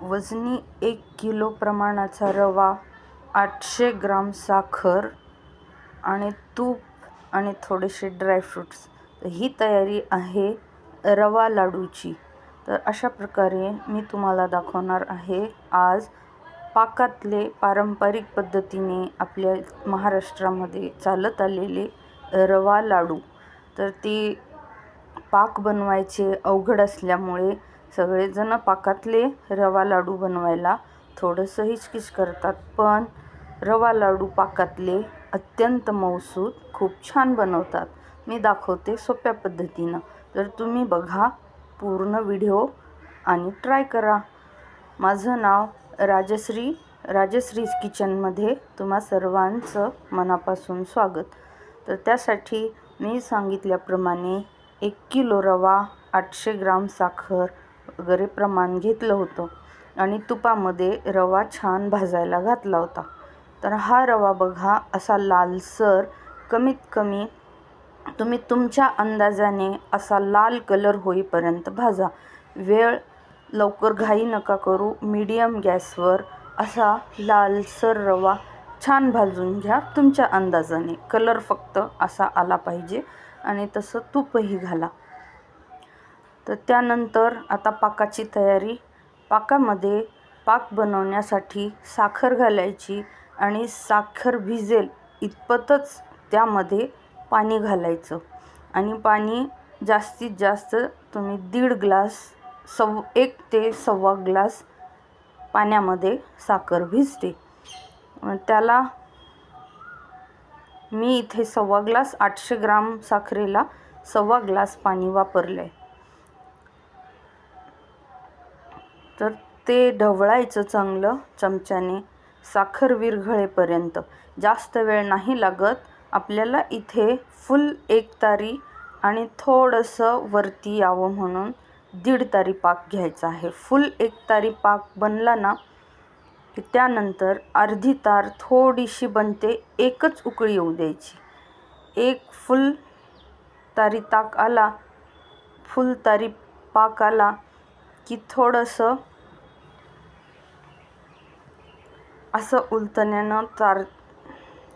वजनी एक किलो प्रमाणाचा रवा आठशे ग्राम साखर आणि तूप आणि थोडेसे ड्रायफ्रूट्स ही तयारी आहे रवा लाडूची. तर अशा प्रकारे मी तुम्हाला दाखवणार आहे आज पाकातले पारंपरिक पद्धतीने आपल्या महाराष्ट्रामध्ये चालत आलेले रवा लाडू. तर ती पाक बनवायचे अवघड असल्यामुळे सगळेजण पाकातले रवा लाडू बनवायला थोडंसं हिचकिच करतात. पण रवा लाडू पाकातले अत्यंत मऊसूद खूप छान बनवतात. मी दाखवते सोप्या पद्धतीनं. तर तुम्ही बघा पूर्ण व्हिडिओ आणि ट्राय करा. माझं नाव राजश्री राजश्रीज किचनमध्ये तुम्हा सर्वांचं मनापासून स्वागत. तर त्यासाठी मी सांगितल्याप्रमाणे एक किलो रवा आठशे ग्राम साखर वगैरे प्रमाण घेतलं होतं. आणि तुपामध्ये रवा छान भाजायला घातला होता. तर हा रवा बघा असा लालसर कमीत कमी तुम्ही तुमच्या अंदाजाने असा लाल कलर होईपर्यंत भाजा. वेळ लवकर घाई नका करू मीडियम गॅसवर असा लालसर रवा छान भाजून घ्या तुमच्या अंदाजाने. कलर फक्त असा आला पाहिजे आणि तसं तूपही घाला. तर त्यानंतर आता पाकाची तयारी. पाकामध्ये पाक बनवण्यासाठी साखर घालायची आणि साखर भिजेल इतपतच त्यामध्ये पाणी घालायचं. आणि पाणी जास्तीत जास्त तुम्ही दीड ग्लास सव एक ते सव्वा ग्लास पाण्यामध्ये साखर भिजते. त्याला मी इथे सव्वा ग्लास आठशे ग्राम साखरेला सव्वा ग्लास पाणी वापरलं आहे तर ते ढवळायचं चांगलं चमच्याने साखर विरघळेपर्यंत. जास्त वेळ नाही लागत. आपल्याला इथे फुल एक तारी आणि थोडंसं वरती यावं म्हणून दीड तारी पाक घ्यायचा आहे. फुल एक तारी पाक बनला ना की त्यानंतर अर्धी तार थोडीशी बनते एकच उकळी येऊ द्यायची. एक फुल तारी ताक आला फुल तारी पाक आला की थोडंसं असं उलतण्यानं तार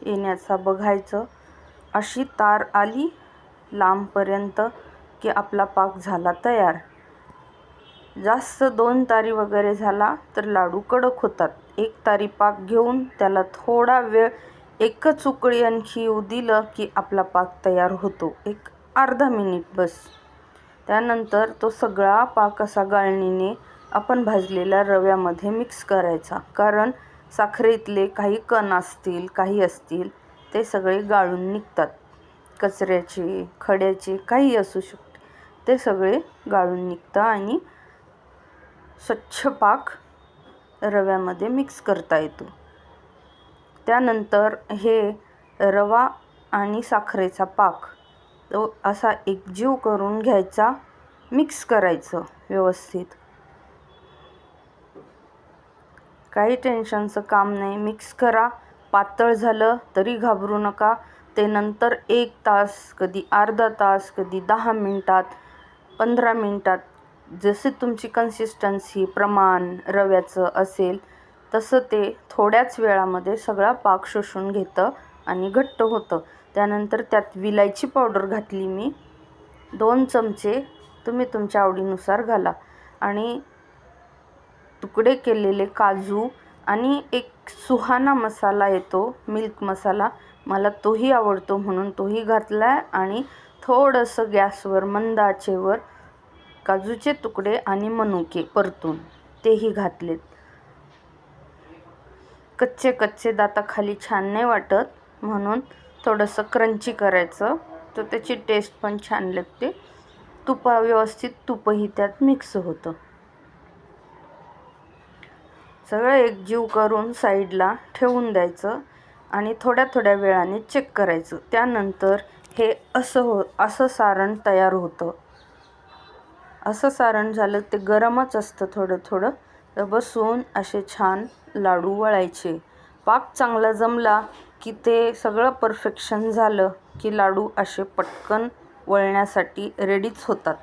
येण्याचा बघायचं. अशी तार आली लांबपर्यंत की आपला पाक झाला तयार. जास्त दोन तारी वगैरे झाला तर लाडू कडक होतात. एक तारी पाक घेऊन त्याला थोडा वेळ एकच उकळी आणखी येऊ दिलं की आपला पाक तयार होतो. एक अर्धा मिनिट बस. त्यानंतर तो सगळा पाक असा गाळणीने आपण भाजलेल्या रव्यामध्ये मिक्स करायचा. कारण साखरेतले काही कण असतील काही असतील ते सगळे गाळून निघतात. कचऱ्याचे खड्याचे काही असू शकते. ते सगळे गाळून निघतं आणि स्वच्छ पाक रव्यामध्ये मिक्स करता येतो. त्यानंतर हे रवा आणि साखरेचा पाक तो असा एकजीव करून घ्यायचा मिक्स करायचं व्यवस्थित. काही टेन्शनचं काम नाही. मिक्स करा. पातळ झालं तरी घाबरू नका. ते नंतर एक तास कधी अर्धा तास कधी दहा मिनटात पंधरा मिनटात जसे तुमची कन्सिस्टन्सी प्रमाण रव्याचं असेल तसं ते थोड्याच वेळामध्ये सगळा पाक शोषून घेतं आणि घट्ट होतं. त्यानंतर त्यात विलायची पावडर घातली मी. दोन चमचे तुम्ही तुमच्या आवडीनुसार घाला. आणि तुकडे केलेले काजू आणि एक सुहाना मसाला येतो मिल्क मसाला. मला तोही आवडतो म्हणून तोही घातला आहे आणि थोडंसं गॅसवर मंद आचेवर काजूचे तुकडे आणि मनुके परतून तेही घातलेत. कच्चे कच्चे दाताखाली छान नाही वाटत म्हणून थोडंसं क्रंची करायचं. तर त्याची टेस्ट पण छान लागते. तुपा व्यवस्थित तुपही त्यात मिक्स होतं. सगळं एकजीव करून साईडला ठेवून द्यायचं आणि थोड्या थोड्या वेळाने चेक करायचं. त्यानंतर हे असं हो असं सारण तयार होतं. असं सारण झालं ते गरमच असतं थोडं थोडं. तर बसून असे छान लाडू वळायचे. पाक चांगला जमला की ते सगळं परफेक्शन झालं की लाडू असे पटकन वळण्यासाठी रेडीच होतात.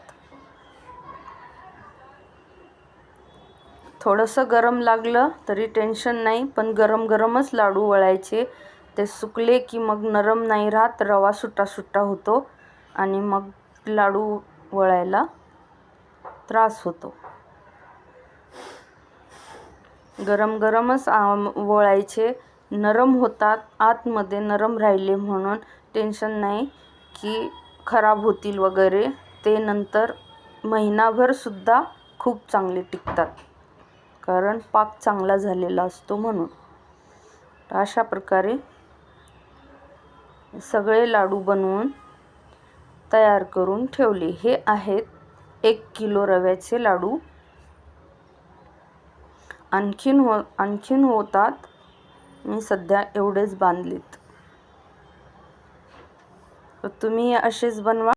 थोडंसं गरम लागलं तरी टेन्शन नाही पण गरम गरमच लाडू वळायचे. ते सुकले की मग नरम नाही राहत रवा सुट्टा सुट्टा होतो आणि मग लाडू वळायला त्रास होतो. गरम गरमच वळायचे. नरम होतात आतमध्ये नरम राहिले म्हणून टेन्शन नाही की खराब होतील वगैरे. ते नंतर महिनाभरसुद्धा खूप चांगले टिकतात. कारण पाक चांगला झालेला असतो म्हणून. अशा प्रकारे सगळे लाडू बनवून तयार करून ठेवले. हे आहेत एक किलो रव्याचे लाडू. आणखीन हो आणखीन होतात मी सध्या एवढेच बांधलेत. तुम्ही असेच बनवा.